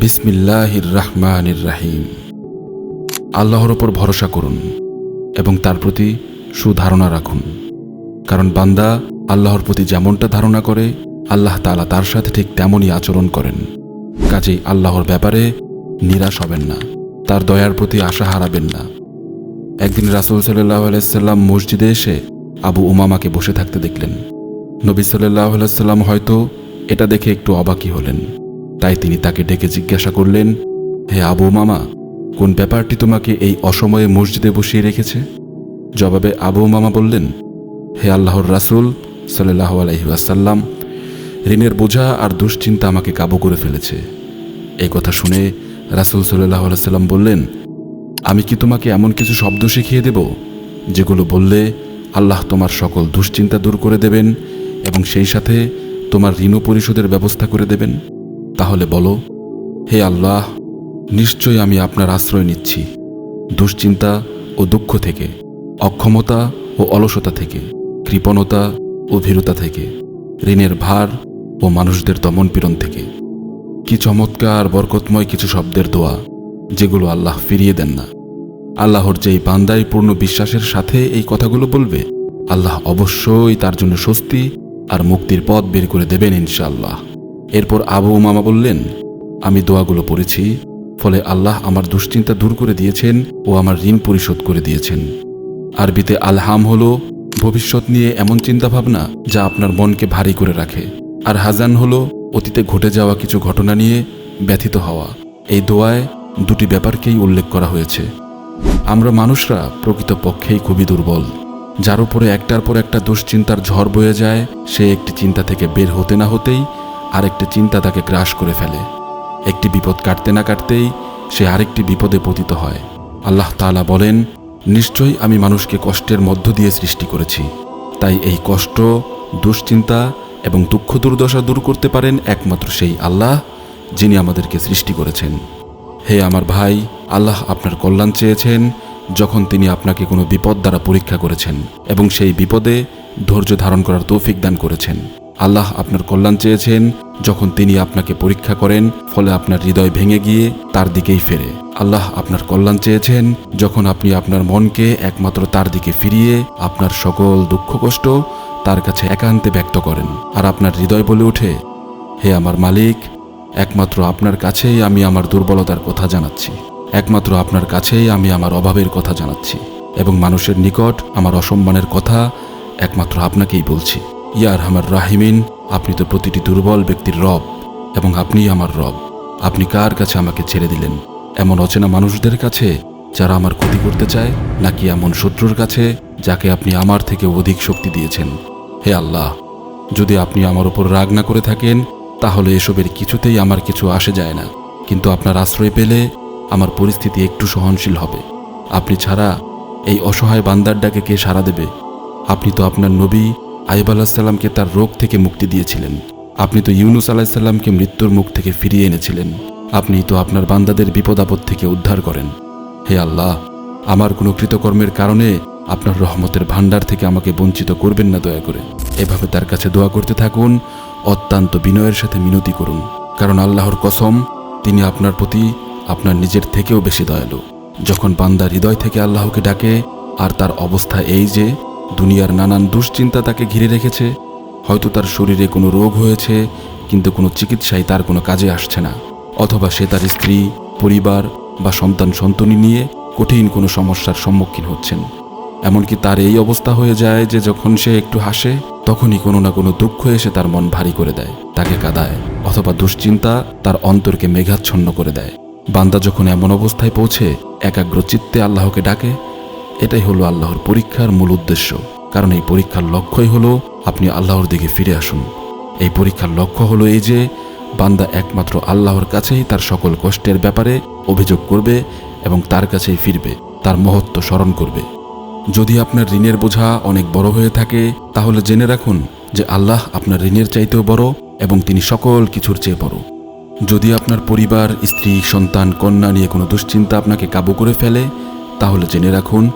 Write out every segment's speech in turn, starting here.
বিসমিল্লাহির রাহমানির রাহিম আল্লাহর ওপর ভরসা করুন এবং তার প্রতি সুধারণা রাখুন। কারণ বান্দা আল্লাহর প্রতি যেমনটা ধারণা করে, আল্লাহ তালা তার সাথে ঠিক তেমনই আচরণ করেন। কাজেই আল্লাহর ব্যাপারে নিরাশ হবেন না, তার দয়ার প্রতি আশা হারাবেন না। একদিন রাসুল সাল্লাহ আলাইসাল্লাম মসজিদে এসে আবু উমামাকে বসে থাকতে দেখলেন। নবী সাল্লাহ আলাইসাল্লাম হয়তো এটা দেখে একটু অবাকই হলেন। তাই তিনি তাকে ডেকে জিজ্ঞাসা করলেন, হে আবু মামা কোন ব্যাপারটি তোমাকে এই অসময়ে মসজিদে বসিয়ে রেখেছে? জবাবে আবু মামা বললেন, হে আল্লাহর রাসুল সাল্লাহ আলহিউসাল্লাম ঋণের বোঝা আর দুশ্চিন্তা আমাকে কাবু করে ফেলেছে। এই কথা শুনে রাসুল সাল্লাহ সাল্লাম বললেন, আমি কি তোমাকে এমন কিছু শব্দ শিখিয়ে দেব, যেগুলো বললে আল্লাহ তোমার সকল দুশ্চিন্তা দূর করে দেবেন এবং সেই সাথে তোমার ঋণ পরিশোধের ব্যবস্থা করে দেবেন? তাহলে বলো, হে আল্লাহ, নিশ্চয়ই আমি আপনার আশ্রয় নিচ্ছি, দুশ্চিন্তা ও দুঃখ থেকে, অক্ষমতা ও অলসতা থেকে, কৃপণতা ও ভীরুতা থেকে, ঋণের ভার ও মানুষদের দমনপীড়ন থেকে। কি চমৎকার বরকতময় কিছু শব্দের দোয়া, যেগুলো আল্লাহ ফিরিয়ে দেন না। আল্লাহর যেই বান্দাই পূর্ণ বিশ্বাসের সাথে এই কথাগুলো বলবে, আল্লাহ অবশ্যই তার জন্য স্বস্তি আর মুক্তির পথ বের করে দেবেন ইনশাআল্লাহ। এরপর আবু মামা বললেন, আমি দোয়াগুলো পড়েছি, ফলে আল্লাহ আমার দুশ্চিন্তা দূর করে দিয়েছেন ও আমার ঋণ পরিশোধ করে দিয়েছেন। আরবিতে আলহাম হল, ভবিষ্যৎ নিয়ে এমন চিন্তাভাবনা যা আপনার মনকে ভারী করে রাখে। আর হাজান হল, অতীতে ঘটে যাওয়া কিছু ঘটনা নিয়ে ব্যথিত হওয়া। এই দোয়ায় দুটি ব্যাপারকেই উল্লেখ করা হয়েছে। আমরা মানুষরা প্রকৃতপক্ষেই খুবই দুর্বল। যার উপরে একটার পর একটা দুশ্চিন্তার ঝড় বয়ে যায়, সে একটি চিন্তা থেকে বের হতে না হতেই আরেকটি চিন্তা তাকে গ্রাস করে ফেলে। একটি বিপদ কাটতে না কাটতেই সে আরেকটি বিপদে পতিত হয়। আল্লাহ তাআলা বলেন, নিশ্চয়ই আমি মানুষকে কষ্টের মধ্য দিয়ে সৃষ্টি করেছি। তাই এই কষ্ট, দুশ্চিন্তা এবং দুঃখ দুর্দশা দূর করতে পারেন একমাত্র সেই আল্লাহ, যিনি আমাদেরকে সৃষ্টি করেছেন। হে আমার ভাই, আল্লাহ আপনার কল্যাণ চেয়েছেন যখন তিনি আপনাকে কোনো বিপদ দ্বারা পরীক্ষা করেছেন এবং সেই বিপদে ধৈর্য ধারণ করার তৌফিক দান করেছেন। আল্লাহ আপনার কল্যাণ চেয়েছেন। যখন তিনি আপনাকে পরীক্ষা করেন, ফলে আপনার হৃদয় ভেঙে গিয়ে তার দিকেই ফেরে। আল্লাহ আপনার কল্যাণ চেয়েছেন। যখন আপনি আপনার মনকে একমাত্র তার দিকে ফিরিয়ে আপনার সকল দুঃখ, কষ্ট তার কাছে একান্তে ব্যক্ত করেন, আর আপনার হৃদয় বলে ওঠে, হে আমার মালিক, একমাত্র আপনার কাছেই আমি আমার দুর্বলতার কথা জানাচ্ছি। একমাত্র আপনার কাছেই আমি আমার অভাবের কথা জানাচ্ছি এবং মানুষের নিকট আমার অসম্মানের কথা একমাত্র আপনাকেই বলছি। ইয়ার আমার রাহিমিন, আপনি তো প্রতিটি দুর্বল ব্যক্তির রব, এবং আপনিই আমার রব। আপনি কার কাছে আমাকে ছেড়ে দিলেন? এমন অচেনা মানুষদের কাছে যারা আমার ক্ষতি করতে চায়, নাকি এমন শত্রুর কাছে যাকে আপনি আমার থেকে অধিক শক্তি দিয়েছেন? হে আল্লাহ, যদি আপনি আমার ওপর রাগ না করে থাকেন, তাহলে এসবের কিছুতেই আমার কিছু আসে যায় না। কিন্তু আপনার আশ্রয় পেলে আমার পরিস্থিতি একটু সহনশীল হবে। আপনি ছাড়া এই অসহায় বান্দার ডাকে কে সাড়া দেবে? আপনি তো আপনার নবী আইব আলাহিসাল্লামকে তার রোগ থেকে মুক্তি দিয়েছিলেন। আপনি তো ইউনুস আলাহিসাল্লামকে মৃত্যুর মুখ থেকে ফিরিয়ে এনেছিলেন। আপনি তো আপনার বান্দাদের বিপদ আপদ থেকে উদ্ধার করেন। হে আল্লাহ, আমার কোনো কৃতকর্মের কারণে আপনার রহমতের ভাণ্ডার থেকে আমাকে বঞ্চিত করবেন না দয়া করে। এভাবে তার কাছে দোয়া করতে থাকুন, অত্যন্ত বিনয়ের সাথে মিনতি করুন। কারণ আল্লাহর কসম, তিনি আপনার প্রতি আপনার নিজের থেকেও বেশি দয়ালু। যখন বান্দা হৃদয় থেকে আল্লাহকে ডাকে, আর তার অবস্থা এই যে দুনিয়ার নানান দুশ্চিন্তা তাকে ঘিরে রেখেছে। হয়তো তার শরীরে কোনো রোগ হয়েছে, কিন্তু কোনো চিকিৎসাই তার কোনো কাজে আসছে না। অথবা সে তার স্ত্রী, পরিবার বা সন্তান সন্তনি নিয়ে কঠিন কোনো সমস্যার সম্মুখীন হচ্ছেন। এমনকি তার এই অবস্থা হয়ে যায় যে যখন সে একটু হাসে, তখনই কোনো না কোনো দুঃখ এসে তার মন ভারী করে দেয়, তাকে কাদায়, অথবা দুশ্চিন্তা তার অন্তরকে মেঘাচ্ছন্ন করে দেয়। বান্দা যখন এমন অবস্থায় পৌঁছে একাগ্র চিত্তে আল্লাহকে ডাকে এটাই হলো আল্লাহর পরীক্ষার মূল উদ্দেশ্য। কারণ এই পরীক্ষার লক্ষ্যই হলো আপনি আল্লাহর দিকে ফিরে আসুন। এই পরীক্ষার লক্ষ্য হলো এই যে, বান্দা একমাত্র আল্লাহর কাছেই তার সকল কষ্টের ব্যাপারে অভিযোগ করবে এবং তার কাছেই ফিরবে, তার মহত্ব স্মরণ করবে। যদি আপনার ঋণের বোঝা অনেক বড় হয়ে থাকে, তাহলে জেনে রাখুন যে আল্লাহ আপনার ঋণের চাইতেও বড় এবং তিনি সকল কিছুর চেয়ে বড়। যদি আপনার পরিবার, স্ত্রী, সন্তান, কন্যা নিয়ে কোনো দুশ্চিন্তা আপনাকে কাবু করে ফেলে, তাহলে জেনে রাখুন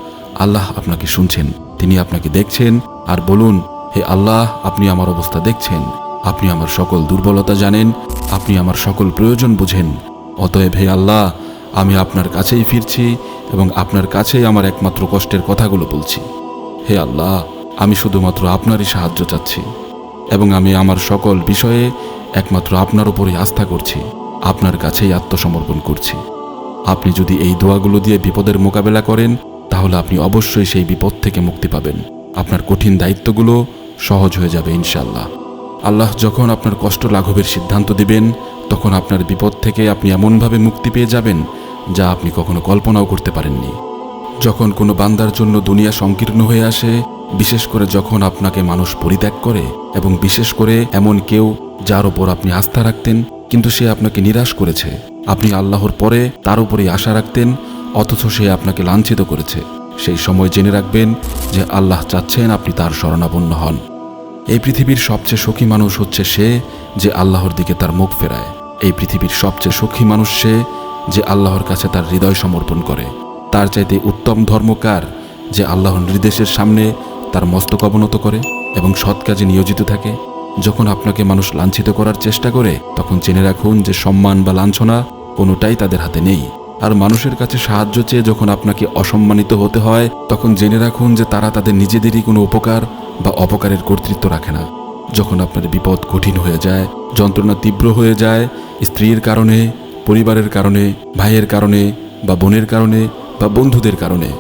আল্লাহ আপনাকে শুনছেন, তিনি আপনাকে দেখছেন, আর বলুন, হে আল্লাহ, আপনি আমার অবস্থা দেখছেন, আপনি আমার সকল দুর্বলতা জানেন, আপনি আমার সকল প্রয়োজন বুঝেন। অতএব হে আল্লাহ, আমি আপনার কাছেই ফিরছি এবং আপনার কাছেই আমার একমাত্র কষ্টের কথাগুলো বলছি। হে আল্লাহ, আমি শুধুমাত্র আপনারই সাহায্য চাচ্ছি এবং আমি আমার সকল বিষয়ে একমাত্র আপনার উপরই আস্থা করছি, আপনার কাছেই আত্মসমর্পণ করছি। আপনি যদি এই দোয়াগুলো দিয়ে বিপদের মোকাবেলা করেন তাহলে আপনি অবশ্যই সেই বিপদ থেকে মুক্তি পাবেন। আপনার কঠিন দায়িত্বগুলো সহজ হয়ে যাবে ইনশাল্লাহ আল্লাহ যখন আপনার কষ্ট লাঘবের সিদ্ধান্ত দিবেন, তখন আপনার বিপদ থেকে আপনি এমনভাবে মুক্তি পেয়ে যাবেন, যা আপনি কখনো কল্পনাও করতে পারেননি। যখন কোনো বান্দার জন্য দুনিয়া সংকীর্ণ হয়ে আসে, বিশেষ করে যখন আপনাকে মানুষ পরিত্যাগ করে এবং বিশেষ করে এমন কেউ যার ওপর আপনি আস্থা রাখতেন, কিন্তু সে আপনাকে নিরাশ করেছে। আপনি আল্লাহর পরে তার উপরেই আশা রাখতেন অথচ সে আপনাকে লাঞ্ছিত করেছে। সেই সময় জেনে রাখবেন যে আল্লাহ চাচ্ছেন আপনি তার শরণাপন্ন হন। এই পৃথিবীর সবচেয়ে সুখী মানুষ হচ্ছে সে যে আল্লাহর দিকে তার মুখ ফেরায়। এই পৃথিবীর সবচেয়ে সুখী মানুষ সে যে আল্লাহর কাছে তার হৃদয় সমর্পণ করে। তার চাইতে উত্তম ধর্মকার যে আল্লাহর নির্দেশের সামনে তার মস্তক অবনত করে এবং সৎ কাজে নিয়োজিত থাকে? যখন আপনাকে মানুষ লাঞ্ছিত করার চেষ্টা করে, তখন জেনে রাখুন যে সম্মান বা লাঞ্ছনা কোনোটাই তাদের হাতে নেই। আর মানুষের কাছে সাহায্য চেয়ে যখন আপনাকে অসম্মানিত হতে হয়, তখন জেনে রাখুন যে তারা তাদের নিজেদেরই কোনো উপকার বা অপকারের কর্তৃত্ব রাখে না। যখন আপনার বিপদ কঠিন হয়ে যায়, যন্ত্রণা তীব্র হয়ে যায়, স্ত্রীর কারণে, পরিবারের কারণে, ভাইয়ের কারণে বা বোনের কারণে বা বন্ধুদের কারণে,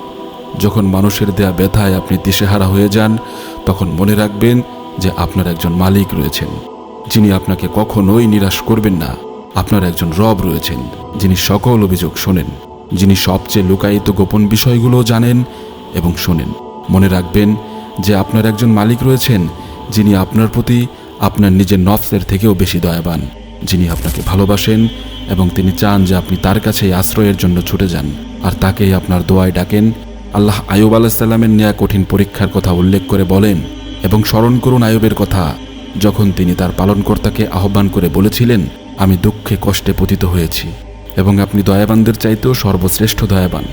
যখন মানুষের দেয়া ব্যথায় আপনি দিশেহারা হয়ে যান, তখন মনে রাখবেন যে আপনার একজন মালিক রয়েছেন, যিনি আপনাকে কখনোই নিরাশ করবেন না। আপনার একজন রব রয়েছেন, যিনি সকল অভিযোগ শোনেন, যিনি সবচেয়ে লুকায়িত গোপন বিষয়গুলো জানেন এবং শোনেন। মনে রাখবেন যে আপনার একজন মালিক রয়েছেন, যিনি আপনার প্রতি আপনার নিজের নফসের থেকেও বেশি দয়াবান, যিনি আপনাকে ভালোবাসেন এবং তিনি চান যে আপনি তার কাছে আশ্রয়ের জন্য ছুটে যান। আর তাকেই আপনার দোয়ায় ডাকেন, আল্লাহ আয়ুব আলাহিসাল্লামের নেয়া কঠিন পরীক্ষার কথা উল্লেখ করে বলেন এবং স্মরণ করুন আয়ুবের কথা, যখন তিনি তার পালনকর্তাকে আহ্বান করে বলেছিলেন আমি দুঃখে কষ্টে পতিত হয়েছি এবং আপনি দয়াবানদের চাইতেও সর্বশ্রেষ্ঠ দয়াবান।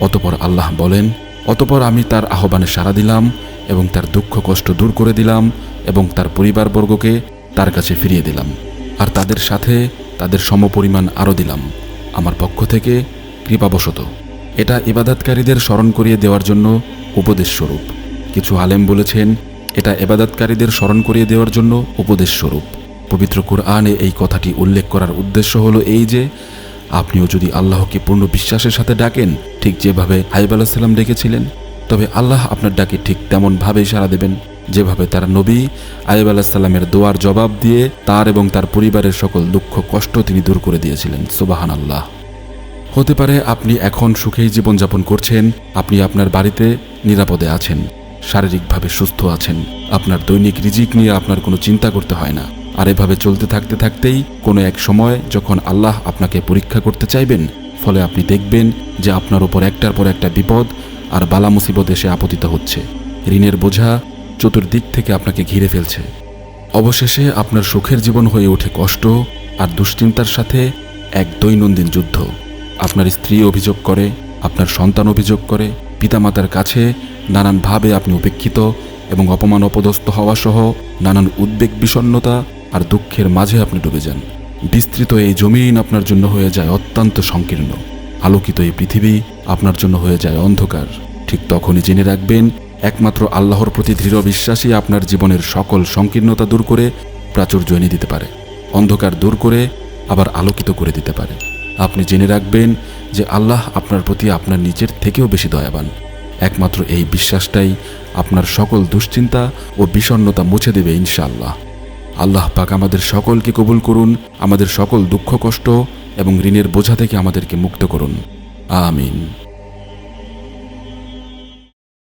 অতপর আল্লাহ বলেন, অতপর আমি তার আহ্বানে সাড়া দিলাম এবং তার দুঃখ কষ্ট দূর করে দিলাম এবং তার পরিবারবর্গকে তার কাছে ফিরিয়ে দিলাম। আর তাদের সাথে তাদের সমপরিমাণ আরও দিলাম। আমার পক্ষ থেকে কৃপাবশত। এটা ইবাদতকারীদের স্মরণ করিয়ে দেওয়ার জন্য উপদেশ স্বরূপ। কিছু আলেম বলেছেন, এটা এবাদতকারীদের স্মরণ করিয়ে দেওয়ার জন্য উপদেশ স্বরূপ। পবিত্র কোরআনে এই কথাটি উল্লেখ করার উদ্দেশ্য হলো এই যে, আপনিও যদি আল্লাহকে পূর্ণ বিশ্বাসের সাথে ডাকেন, ঠিক যেভাবে আইব আলাহিসাল্লাম ডেকেছিলেন, তবে আল্লাহ আপনার ডাকে ঠিক তেমনভাবেই সাড়া দেবেন। যেভাবে তার নবী আইব আলাহিসাল্লামের দোয়ার জবাব দিয়ে তার এবং তার পরিবারের সকল দুঃখ, কষ্ট তিনি দূর করে দিয়েছিলেন। সুবাহান আল্লাহ হতে পারে আপনি এখন সুখেই জীবনযাপন করছেন, আপনি আপনার বাড়িতে নিরাপদে আছেন, শারীরিকভাবে সুস্থ আছেন, আপনার দৈনিক রিজিক নিয়ে আপনার কোনো চিন্তা করতে হয় না। আর এভাবে চলতে থাকতে থাকতেই কোনো এক সময় যখন আল্লাহ আপনাকে পরীক্ষা করতে চাইবেন, ফলে আপনি দেখবেন যে আপনার উপর একটার পর একটা বিপদ আর বালা মুসিবত এসে আপতিত হচ্ছে। ঋণের বোঝা চতুর্দিক থেকে আপনাকে ঘিরে ফেলছে। অবশেষে আপনার সুখের জীবন হয়ে ওঠে কষ্ট আর দুশ্চিন্তার সাথে এক দৈনন্দিন যুদ্ধ। আপনার স্ত্রী অভিযোগ করে, আপনার সন্তান অভিযোগ করে, পিতামাতার কাছে নানানভাবে আপনি উপেক্ষিত এবং অপমান অপদস্থ হওয়া সহ নানান উদ্বেগ বিষণ্নতা আর দুঃখের মাঝে আপনি ডুবে যান। বিস্তৃত এই জমিন আপনার জন্য হয়ে যায় অত্যন্ত সংকীর্ণ। আলোকিত এই পৃথিবী আপনার জন্য হয়ে যায় অন্ধকার। ঠিক তখনই জেনে রাখবেন, একমাত্র আল্লাহর প্রতি দৃঢ় বিশ্বাসই আপনার জীবনের সকল সংকীর্ণতা দূর করে প্রাচুর্য এনে দিতে পারে। অন্ধকার দূর করে আবার আলোকিত করে দিতে পারে। আপনি জেনে রাখবেন যে আল্লাহ আপনার প্রতি আপনার নিজের থেকেও বেশি দয়াবান। একমাত্র এই বিশ্বাসটাই আপনার সকল দুশ্চিন্তা ও বিষণ্নতা মুছে দেবে ইনশাআল্লাহ। আল্লাহ পাক আমাদের সকলকে কবুল করুন, আমাদের সকল দুঃখ কষ্ট এবং ঋণের বোঝা থেকে আমাদেরকে মুক্ত করুন। আমিন।